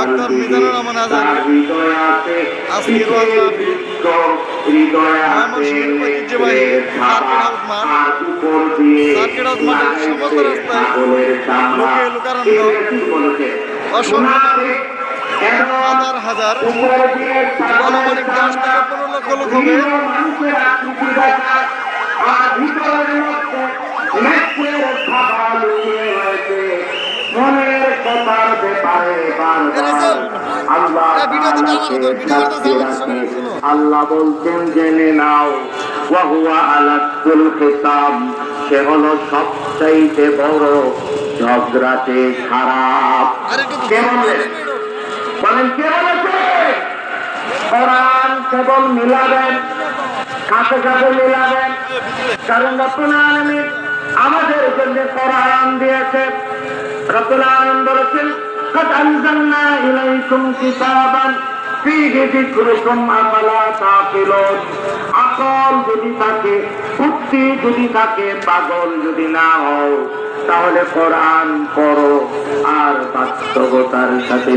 Doctor Mizanur Rahman Azad. আজকের মনের আল্লাহ বলছেন জেনে নাও ওয়াহুয়া আলাকুল খিতাম সে হলো সবচাইতে বড় ঝগড়াতে খারাপ। কে বললেন বলেন কে বলেছে? কোরআন কেবল মিলাবেন কাছে কাছে মিলাবেন। কারণ রব্বুল আলামিন আমাদের জন্য কোরআন দিয়েছে রব্বুল আলামিন বলেছেন قد أنزلنا إليكم كتابا فيه ذكركم أفلا تعقلون আকল যদি থাকে বুদ্ধি যদি থাকে পাগল যদি না হও তাহলে কোরআন পড়ো আর বাস্তবতার সাথে